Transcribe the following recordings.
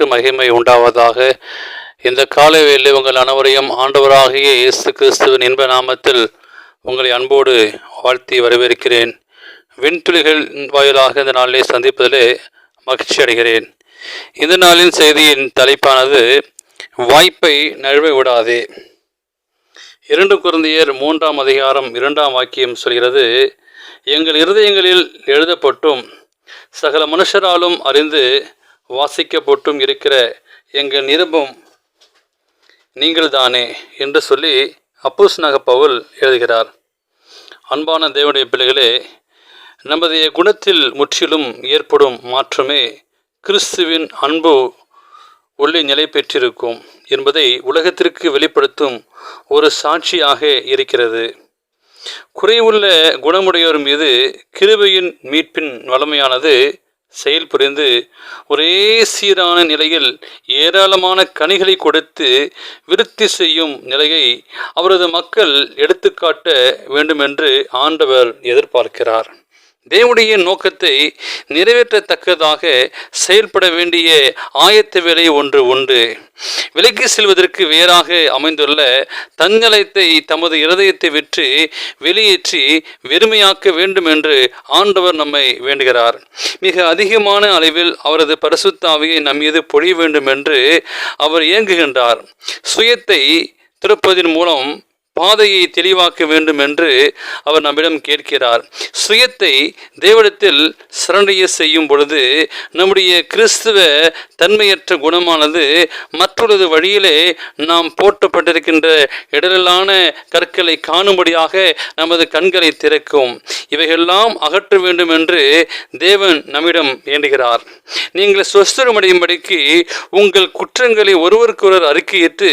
நாமத்திற்கு மகிமை உண்டாவதாக. இந்த காலை உங்கள் அனைவரையும் ஆண்டவராகிய இயேசு கிறிஸ்துவின் இன்ப நாமத்தில் உங்களை அன்போடு வாழ்த்தி வரவேற்கிறேன். விண்துளிகள் வாயிலாக இந்த நாளிலே சந்திப்பதிலே மகிழ்ச்சி அடைகிறேன். இந்த நாளின் செய்தியின் தலைப்பானது வாய்ப்பை நழுவ விடாதே இரண்டு குருந்தியர் மூன்றாம் அதிகாரம் இரண்டாம் வாக்கியம் சொல்கிறது எங்கள் இருதயங்களில் எழுதப்பட்டும் சகல மனுஷராலும் அறிந்து வாசிக்கப்பட்டும் இருக்கிற எங்கள் நிருபம் நீங்கள்தானே என்று சொல்லி அப்போஸ் பவுல் எழுதுகிறார். அன்பான தேவனுடைய பிள்ளைகளே நமது குணத்தில் முற்றிலும் ஏற்படும் மாற்றமே கிறிஸ்துவின் அன்பு உள்ளே நிலை பெற்றிருக்கும் என்பதை உலகத்திற்கு வெளிப்படுத்தும் ஒரு சாட்சியாக இருக்கிறது. குறைவுள்ள குணமுடையோர் மீது கிருபையின் மீட்பின் வளமையானது செயல்புரிந்து ஒரே சீரான நிலையில் ஏராளமான கனிகளை கொடுத்து விருத்தி செய்யும் நிலையை அவரது மக்கள் எடுத்துக்காட்ட வேண்டுமென்று ஆண்டவர் எதிர்பார்க்கிறார். தேவனுடைய நோக்கத்தை நிறைவேற்றத்தக்கதாக செயல்பட வேண்டிய ஆயத்த வேலை ஒன்று உண்டு. விலக்கி செல்வதற்கு வேறாக அமைந்துள்ள தன்னலத்தை தமது இருதயத்தை விற்று வெளியேற்றி வெறுமையாக்க வேண்டும் என்று ஆண்டவர் நம்மை வேண்டுகிறார். மிக அதிகமான அளவில் அவரது பரிசுத்தாவியை நம் மீது பொழிய வேண்டும் என்று அவர் இயங்குகின்றார். சுயத்தை திறப்பதன் மூலம் பாதையை தெளிவாக்க வேண்டும் என்று அவர் நம்மிடம் கேட்கிறார். சுயத்தை தேவடத்தில் சரண்டைய செய்யும் பொழுது நம்முடைய கிறிஸ்துவ தன்மையற்ற குணமானது மற்றொரு வழியிலே நாம் போட்டப்பட்டிருக்கின்ற இடரலான கற்களை காணும்படியாக நமது கண்களை திறக்கும். இவைகளெல்லாம் அகற்ற வேண்டும் என்று தேவன் நம்மிடம் வேண்டுகிறார். நீங்கள் சொஸ்தரமடையும்படிக்கு உங்கள் குற்றங்களை ஒருவருக்கொருவர் அறிக்கையிட்டு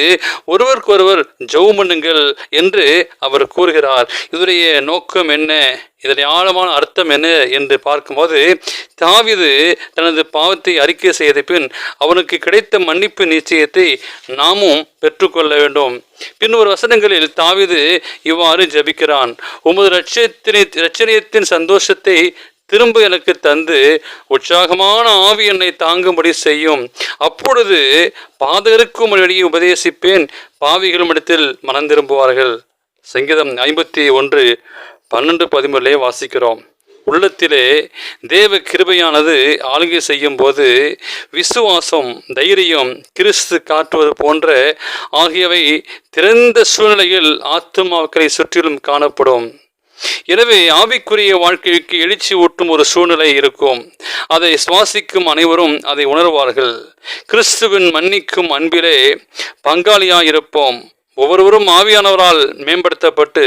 ஒருவருக்கொருவர் ஜெபம் பண்ணுங்கள் என்று அவர் கூறுகிறார். இதனுடைய நோக்கம் என்ன? இதனை ஆழமான அர்த்தம் என்ன என்று பார்க்கும்போது தாவிது தனது பாவத்தை அறிக்கை செய்த பின் அவனுக்கு கிடைத்த மன்னிப்பு நிச்சயத்தை நாமும் பெற்றுக்கொள்ள வேண்டும். பின் ஒரு வசனங்களில் தாவிது இவ்வாறு ஜபிக்கிறான். உமது ரட்சத்தினை ரட்சணியத்தின் சந்தோஷத்தை திரும்ப எனக்கு தந்து உற்சாகமான ஆவி என்னை தாங்கும்படி செய்யும். அப்பொழுது பாதகருக்கும் வழியை உபதேசிப்பேன். பாவிகளும் இடத்தில் மனம் திரும்புவார்கள் சங்கீதம் ஐம்பத்தி ஒன்று பன்னெண்டு பதிமூலே வாசிக்கிறோம். உள்ளத்திலே தேவ கிருபையானது ஆளுகை செய்யும் போது விசுவாசம் தைரியம் கிறிஸ்து காட்டுவது போன்ற ஆகியவை திறந்த சூழ்நிலையில் ஆத்துமாக்களை சுற்றிலும் காணப்படும். எனவே ஆவிக்குரிய வாழ்க்கைக்கு எழுச்சி ஊட்டும் ஒரு சூழ்நிலை இருக்கும். அதை சுவாசிக்கும் அனைவரும் அதை உணர்வார்கள். கிறிஸ்துவின் மன்னிக்கும் அன்பிலே பங்காளியாயிருப்போம் ஒவ்வொருவரும் ஆவியானவரால் மேம்படுத்தப்பட்டு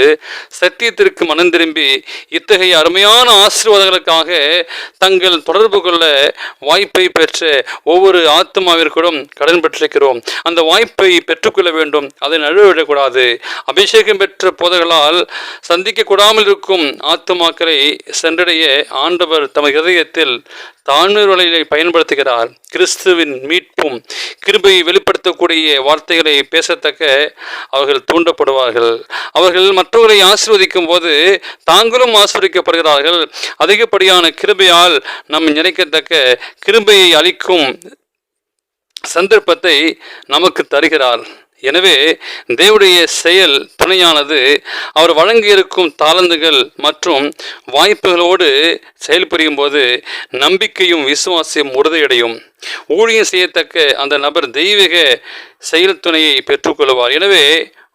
சத்தியத்திற்கு மனம் திரும்பி இத்தகைய அருமையான ஆசீர்வாதங்களுக்காக தங்கள் தொடர்பு கொள்ள வாய்ப்பை பெற்ற ஒவ்வொரு ஆத்மாவிற்கும் கடன் பெற்றிருக்கிறோம். அந்த வாய்ப்பை பெற்றுக்கொள்ள வேண்டும். அதை நழுவிடக்கூடாது அபிஷேகம் பெற்ற போதகளால் சந்திக்கக்கூடாமல் இருக்கும் ஆத்மாக்களை சென்றடைய ஆண்டவர் தமது இதயத்தில் தாழ்மைகளை பயன்படுத்துகிறார். கிறிஸ்துவின் மீட்பும் கிருபையை வெளிப்படுத்தக்கூடிய வார்த்தைகளை பேசத்தக்க அவர்கள் தூண்டப்படுவார்கள். அவர்கள் மற்றவர்களை ஆசிர்வதிக்கும் போது தாங்களும் ஆசீர்வதிக்கப்படுகிறார்கள். அதிகப்படியான கிருபையால் நம் நினைக்கத்தக்க கிருபையை அளிக்கும் சந்தர்ப்பத்தை நமக்கு தருகிறார். எனவே தேவடைய செயல் துணையானது அவர் வழங்கியிருக்கும் தாளந்துகள் மற்றும் வாய்ப்புகளோடு செயல்புரியும் போது நம்பிக்கையும் விசுவாசியும் உறுதியடையும். ஊழியம் செய்யத்தக்க அந்த நபர் தெய்வீக செயல் துணையை பெற்றுக்கொள்வார். எனவே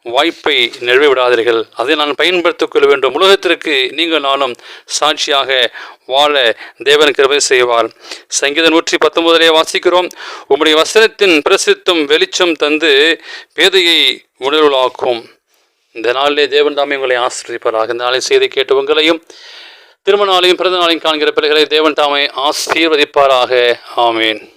வாய்ப்பை நிறுவி விடாதீர்கள் அதை நான் பயன்படுத்திக் கொள்ள வேண்டும். உலகத்திற்கு நீங்கள் நானும் சாட்சியாக வாழ தேவன் கிருபை செய்வார். சங்கீத நூற்றி பத்தொன்பதிலே வாசிக்கிறோம். உம்முடைய வசனத்தின் பிரசித்தம் வெளிச்சம் தந்து பேதையை உணர்வுளாக்கும். இந்த நாளிலே தேவன் தாமே உங்களை ஆசிரியப்பாராக இந்த நாளை செய்தி கேட்டு உங்களையும் திருமண நாளையும் பிறந்த நாளையும் காண்கிற பிள்ளைகளை தேவன் தாமே ஆசீர்வதிப்பாராக. ஆமேன்.